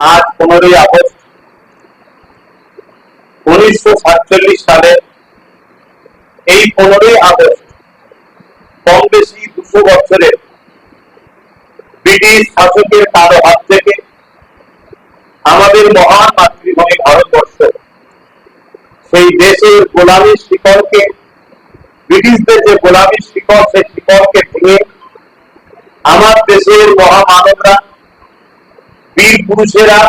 আজ পনেরোই আগস্ট উনিশশো সাতচল্লিশ সালে এই পনেরোই আগস্ট কম বেশি দুশো বছরের ব্রিটিশ শাসকের কারও হাত থেকে আমাদের মহান মাতৃভূমি ভারতবর্ষ, সেই দেশের গোলামীর শিকড়কে, ব্রিটিশদের যে গোলামীর শিকড়, সেই শিকড়কে ভেঙে আমার দেশের মহামানবরা বীর পুরুষেরা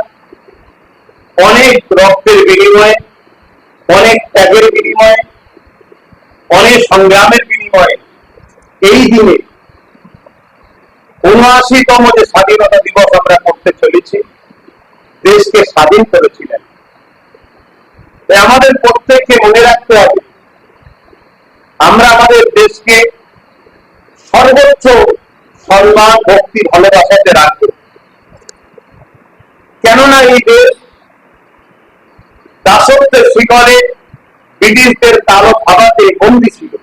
অনেক রক্তের বিনিময়ে, অনেক ত্যাগের বিনিময়ে, অনেক সংগ্রামের বিনিময়ে এই দিনে উনআশিতম যে স্বাধীনতা দিবস আমরা করতে চলেছি, দেশকে স্বাধীন করেছিলেন। আমাদের প্রত্যেককে মনে রাখতে হবে, আমরা আমাদের দেশকে সর্বোচ্চ সম্মান, ভক্তি, ভালোবাসাতে রাখব। কেননা এই দেশ দাসত্বের শিকরে ব্রিটিশদের কালো খাবাতে বন্দী ছিল।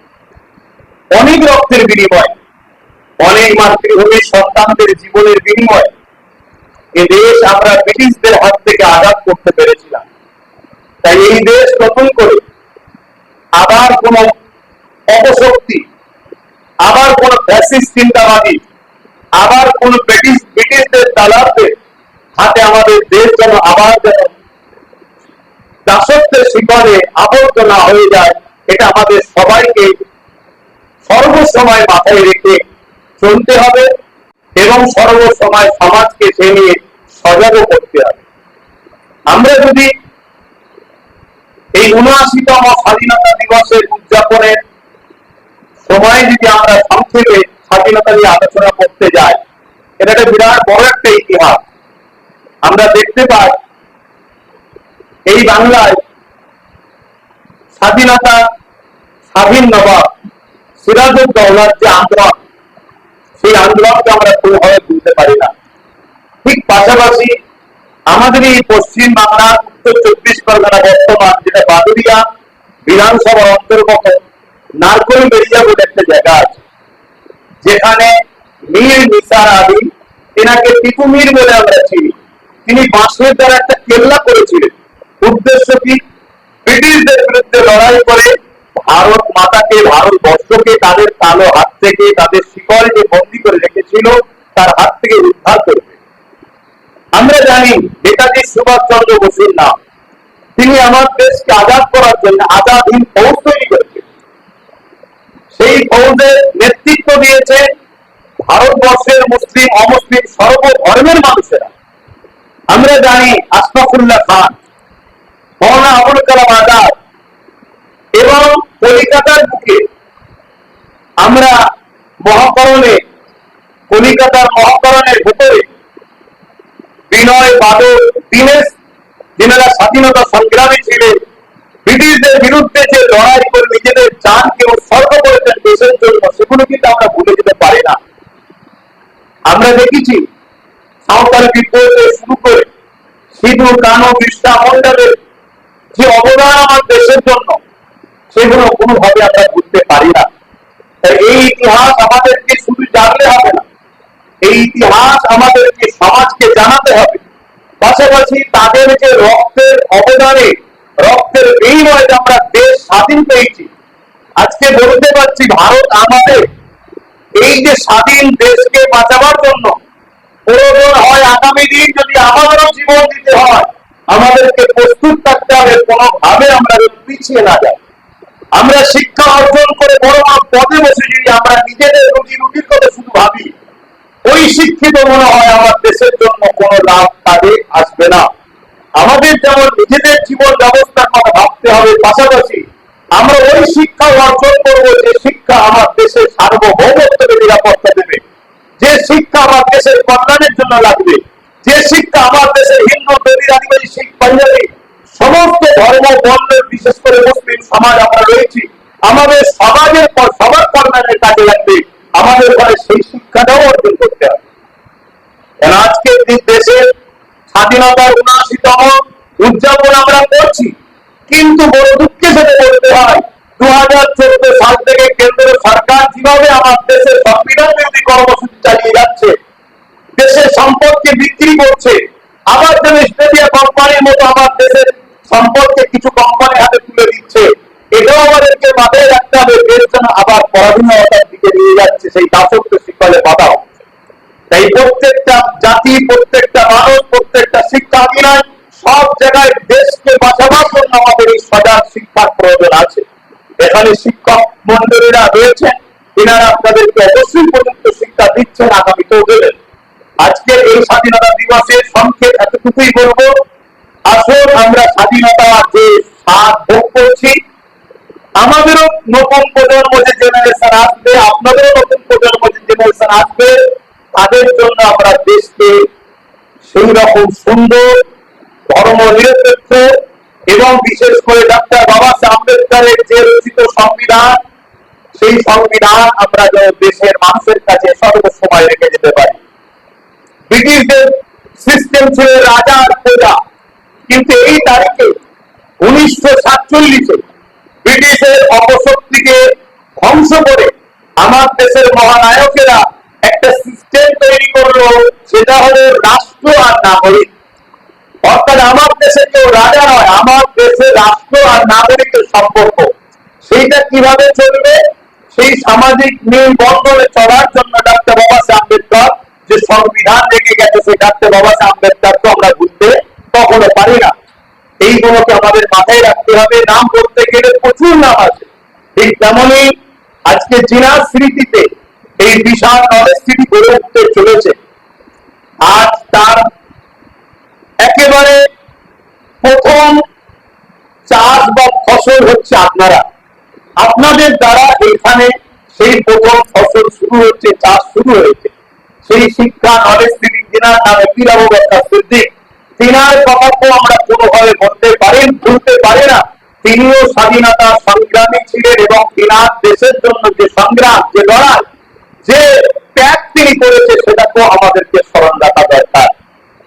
অনেক রক্তের বিনিময়, অনেক মাতৃভূমির সন্তানদের জীবনের বিনিময় এ দেশ আমরা ব্রিটিশদের হাত থেকে আঘাত করতে পেরেছিলাম। তাই এই দেশ নতুন করে আবার কোন অপশক্তি, আবার কোন ফ্যাসিস্ট চিন্তাবাদী, আবার কোন ব্রিটিশ, ব্রিটিশদের দালালদের আমাদের দেশ যেন আবার যেন দাসত্বের শিকড়ে আবদ্ধ না হয়ে যায়, এটা আমাদের সবাইকে সর্বসময় মাথায় রেখে চলতে হবে এবং সর্বসময় সমাজকে সে নিয়ে সজাগও করতে হবে। আমরা যদি এই উনআশিতম স্বাধীনতা দিবসের উদযাপনের সময় যদি আমরা সংক্ষেপে স্বাধীনতা নিয়ে আলোচনা করতে যাই এটা একটা বিরাট বড় একটা ইতিহাস। আমরা দেখতে পাই এই বাংলায় স্বাধীনতা, স্বাধীন নবাব সিরাজউদ্দৌলার যে আন্দোলন, সেই আন্দোলনকে আমরা কোনোভাবে ভুলতে পারি না। ঠিক পাশাপাশি আমাদের এই পশ্চিম বাংলার উত্তর চব্বিশ পরগনা বর্তমান যেটা বাদুরিয়া বিধানসভার অন্তর্গত নারকল বেরিয়া বলে একটা জায়গা আছে, যেখানে মীর নিসার আলী এনাকে টিপু মীর বলে আমরা চিনি। তিনি বাঁশের দ্বারা একটা কেল্লা করেছিলেন। উদ্দেশ্য কি? ব্রিটিশদের বিরুদ্ধে লড়াই করে ভারত মাতাকে ভারতবর্ষকে তাদের কালো হাত থেকে, তাদের শিকড়ে যে বন্দি করে রেখেছিল, তার হাত থেকে উদ্ধার করবে। আমরা জানি নেতাজি সুভাষ চন্দ্র বসুর নাম। তিনি আমার দেশকে আজাদ করার জন্য আজাদ হিন্দ ফৌজ তৈরি করেছেন। সেই ফৌজের নেতৃত্ব দিয়েছে ভারতবর্ষের মুসলিম অমুসলিম সর্বধর্মের মানুষেরা। আমরা জানি আশফাকুল্লাহ খান। মৌলানা আবুল কালাম আজাদ। এবং কলিকাতার বুকে আমরা মহাকরণে, কলিকাতার মহাকরণের ভেতরে বিনয় বাদল দীনেশ, যেনারা স্বাধীনতা সংগ্রামী ছিলেন, ব্রিটিশদের বিরুদ্ধে যে লড়াই করে নিজেদের জানকে উৎসর্গ করেছেন দেশের জন্য, সেগুলো কিন্তু আমরা ভুলে যেতে পারি না। আমরা দেখেছি, সাঁওতাল বিদ্রোহ শুরু সিধু কানু বিরসা মন্ডলের যে অবদান আমার দেশের জন্য, সেগুলো কোনোভাবে আমরা বুঝতে পারি না। তাই এই ইতিহাস আমাদেরকে শুধু জানলে হবে না, এই ইতিহাস আমাদেরকে সমাজকে জানাতে হবে। পাশাপাশি তাদের যে রক্তের অবদানে, রক্তের বিনিময়ে আমরা দেশ স্বাধীন পেয়েছি, আজকে বলতে পারছি ভারত আমাদের এই যে স্বাধীন দেশকে বাঁচাবার জন্য প্রয়োজন হয় আগামী দিন যদি আমাদেরও জীবন দিতে হয়, আমাদেরকে প্রস্তুত থাকতে হবে, কোনোভাবে আমরা পিছিয়ে না যাই। আমরা শিক্ষা অর্জন করে বড় বড় পদে বসে যদি আমরা নিজেদের রুটি রুটির কথা শুধু ভাবি, ওই শিক্ষিত মনে হয় আমার দেশের জন্য কোনো লাভ তাদের আসবে না। আমাদের যেমন নিজেদের জীবন ব্যবস্থার কথা ভাবতে হবে, পাশাপাশি আমরা ওই শিক্ষা অর্জন করব যে শিক্ষা আমার দেশের সার্বভৌমত্বকে নিরাপত্তা দেবে। যে শিক্ষা আমার দেশের কল্যাণের জন্য লাগবে। যে শিক্ষা আমার দেশের হিন্দু দেবী আদিবাসী, শিখ, পাঞ্জাবি, সমস্ত ধর্ম বর্ণের বিশেষ করে মুসলিম সমাজ আমরা রয়েছি। আমাদের সমাজের পর সবার কল্যাণের কাজে লাগবে। আমাদের ঘরে সেই শিক্ষাটাও অর্জন করতে হবে। কারণ আজকে যে দেশের স্বাধীনতার উনআশিতম উদযাপন আমরা করছি। কিন্তু বড় দুঃখের সাথে বলতে হয় দু হাজার চোদ্দ সাল থেকে কেন্দ্র সরকার যেভাবে আমার দেশের সংবিধান বিরোধী কর্মসূচি চালিয়ে যাচ্ছে দেশের সম্পদকে বিক্রি করছে। আবার যেন স্টেডিয়া কোম্পানির মতো আমার দেশের সম্পদকে কিছু কোম্পানি হাতে তুলে দিচ্ছে। এটাও আমাদেরকে মাথায় রাখতে হবে দেশ যেন আবার পরাধীনতার দিকে নিয়ে যাচ্ছে, সেই দাসত্ব শিকলে বাধা তাই প্রত্যেকটা জাতি, প্রত্যেকটা মানুষ, প্রত্যেকটা শিক্ষার্থীরাই সব জায়গায় দেশকে বাঁচাবার জন্য আমাদের এই সজাগ শিক্ষার প্রয়োজন আছে। এখানে শিক্ষক মন্ডলীরা রয়েছেন, এনারা আপনাদেরকে অবশ্যই পর্যন্ত শিক্ষা দিচ্ছেন, আগামীতেও দেবেন। আজকের এই স্বাধীনতা দিবসের সংক্ষেপ এতটুকুই বলব, আসুন আমরা স্বাধীনতা যে স্বাদ ভোগ করছি, আমাদেরও নতুন প্রজন্ম যে জেনারেশন আসবে, আপনাদেরও নতুন প্রজন্ম যে জেনারেশন আসবে, তাদের জন্য আমরা দেশকে সেই রকম সুন্দর ধর্ম নিরপেক্ষ এবং বিশেষ করে ডাক্তার বাবা সাহেব আম্বেদকরের যে রচিত সংবিধান, সেই সংবিধান আমরা যেন দেশের মানুষের কাছে সর্বসময় রেখে যেতে পারি। ব্রিটিশদের সিস্টেম ছিল রাজা আর প্রজা কিন্তু এই তারিখে উনিশশো সাতচল্লিশে ব্রিটিশের অপশক্তিকে ধ্বংস করে আমার দেশের মহানায়কেরা একটা সিস্টেম তৈরি করল, সেটা হলো রাষ্ট্র আর নাগরিক। অর্থাৎ আমার দেশে কেউ রাজা নয়, আমার দেশে রাষ্ট্র আর নাগরিকের সম্পর্ক। সেইটা কীভাবে চলবে? সেই সামাজিক নিয়ম বন্ধনে চলার জন্য ডাক্তার বাবা সাহেব আম্বেদকর যে সংবিধান রেখে গেছে, সেই ডাক্তার বাবা সাহেব আম্বেদকরকে আমরা ভুলতে কখনো পারি না। এইগুলোকে আমাদের মাথায় রাখতে হবে, নাম করতে গেলে প্রচুর নাম আছে। ঠিক তেমনই আজকে জিনার স্মৃতিতে এই বিশাল নলেজ সিটি গড়ে উঠতে চলেছে। আজ তার একেবারে প্রথম চাষ বা ফসল হচ্ছে আপনারা। আপনাদের দ্বারা এখানে সেই প্রথম ফসল শুরু হচ্ছে, চাষ শুরু হয়েছে। সেই শিক্ষা নলেজ তিনি তিনার নামে পীরাবতা সিদ্দিক তিনার কথাকে আমরা কোনোভাবে বলতে পারেন ভুলতে পারে না। তিনিও স্বাধীনতা সংগ্রামী ছিলেন এবং তিনার দেশের জন্য যে সংগ্রাম, যে লড়াই, যে ত্যাগ তিনি করেছে সেটাকেও আমাদেরকে স্মরণ রাখা দরকার।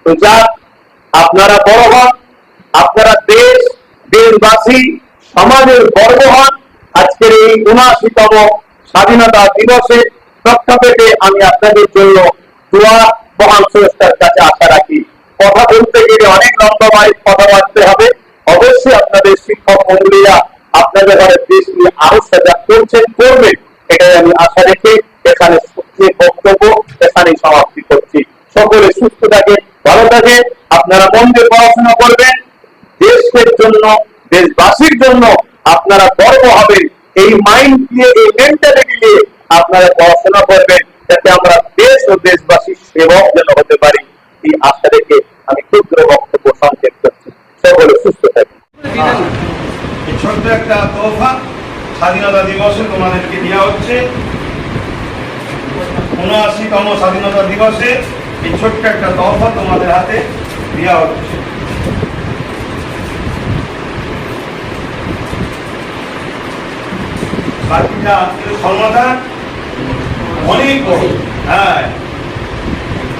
তো যা আপনারা বড় হন, আপনারা দেশ, দেশবাসী, সমাজের গর্ব হন। আজকের এই উনআশিতম স্বাধীনতা দিবসে প্রেক্ষাপটে আমি আপনাদের জন্য দোয়া মহান সংস্থার কাছে আশা রাখি। কথা বলতে গেলে অনেক লম্বা মাইক কথা বাড়তে হবে। অবশ্যই আপনাদের শিক্ষক মন্ডলীরা আপনাদের ঘরে দেশ নিয়ে আরও সজাগ করছেন করবেন এটাই আমি আশা রেখে এখানে বক্তব্য এখানে সমাপ্তি করছি। সকলে সুস্থ থাকে ভালো থাকে আপনারা মন দিয়ে পড়াশোনা করবেন। দেশের জন্য, দেশবাসীর জন্য আপনারা গর্ব হবেন। এই মাইন্ড দিয়ে, এই মেন্টালিটি দিয়ে আপনারা পড়াশোনা করবেন যাতে আমরা দেশ ও দেশবাসীর সেবক যেন হতে পারি। এই আশা রেখে আমি ক্ষুদ্র বক্তব্য সংক্ষেপ করছি। সকলে সুস্থ এই ছোট্ট একটা তোফা স্বাধীনতা দিবসে তোমাদেরকে দেওয়া হচ্ছে। উনআশিতম স্বাধীনতা দিবসে এই ছোট্ট একটা তোফা তোমাদের হাতে দেওয়া হচ্ছে। বাকিটা সমাধান। অনেক বড়। হ্যাঁ।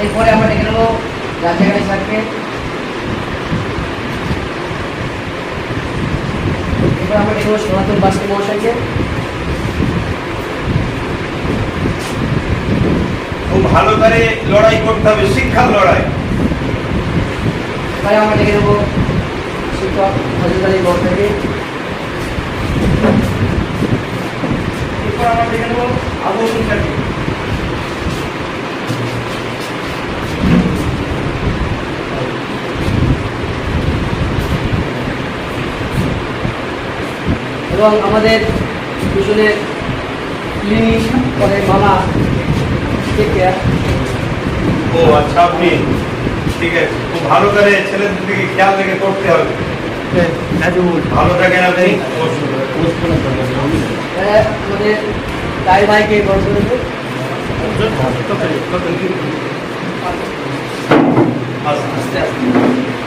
এরপরে আমরা ডেকে নেব রাজাগাড়ি স্যারকে এরপর আমরা ডেকে নেব সনাতন বাস্কি মহাশয়কে। খুব ভালো করে লড়াই করতে হবে শিক্ষার লড়াই। এবারে আমরা ডেকে নেব শিক্ষক হজরত আলী মহাশয়কে এরপর আমরা দেখে নেব আবু এবং আমাদের দুজনের ক্লিনিক করে মামা টেক কেয়ার ও আচ্ছা আপনি ঠিক আছে খুব ভালো করে ছেলেদের দিকে খেয়াল রেখে করতে হবে। ভালো থাকেন আপনি। আমাদের তাই ভাইকে। আস্তে আস্তে।